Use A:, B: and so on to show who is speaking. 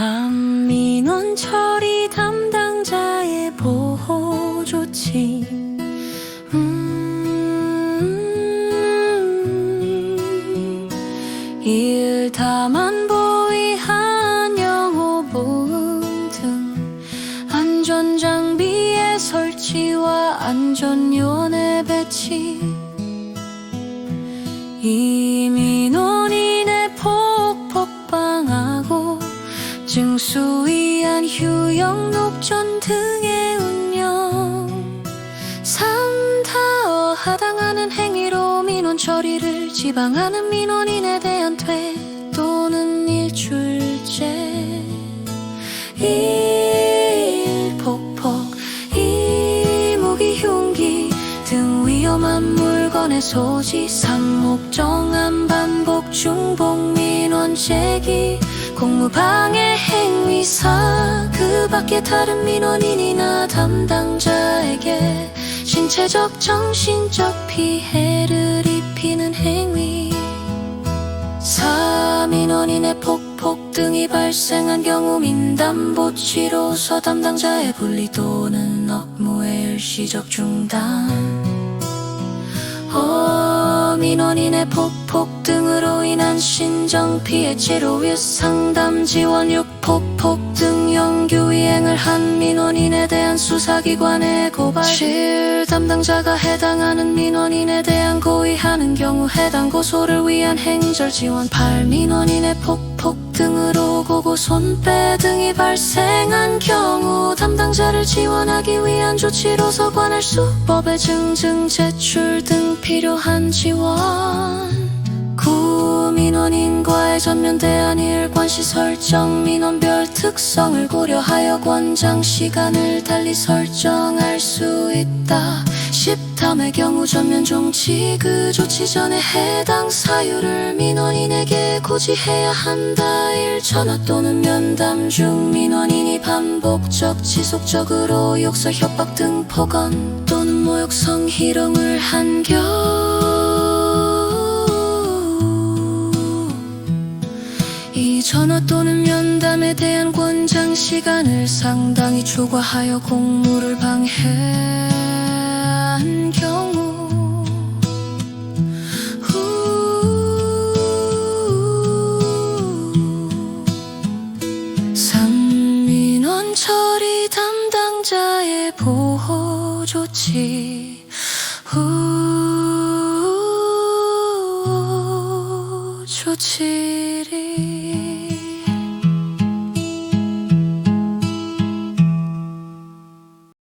A: 3민원 처리 담당자의 보호 조치. 음, 일다만 보위한 영호 보험 등 안전장비의 설치와 안전요원 증수위한 휴영 녹전 등의 운영 삼다어 하당하는 행위로 민원 처리를 지방하는 민원인에 대한 퇴 또는 일출제. 일폭폭 이무기 흉기 등 위험한 물건의 소지 상목정한 반복 중복 민원 제기 공무방해 행위사 그 밖에 다른 민원인이나 담당자에게 신체적 정신적 피해를 입히는 행위. 사 민원인의 폭폭 등이 발생한 경우 민담보치로서 담당자의 분리 또는 업무의 일시적 중단. 어 민원인의 폭폭 등으로 인한 신정 피해 치료 위 상담 지원 육폭폭 등 영규 이행을 한 민원인에 대한 수사기관에 고발 실 담당자가 해당하는 민원인에 대한 고의하는 경우 해당 고소를 위한 행절 지원 8 민원인의 폭폭 고고 손빼 등이 발생한 경우 담당자를 지원하기 위한 조치로서 관할 수법의 증증 제출 등 필요한 지원. 구민원인과의 전면 대한 일관시 설정 민원별 특성을 고려하여 권장 시간을 달리 설정할 수 있다 10탐의 경우 전면 종치 그 조치 전에 해당 사유를 민원인에게 고지해야 한다. 1천화 또는 면담 중 민원인이 반복적 지속적으로 욕설 협박 등 폭언 또는 모욕 성 희롱을 한 경우 이 전화 또는 면담에 대한 권장 시간을 상당히 초과하여 공무를 경우 보호 조치. 후 음. 조치.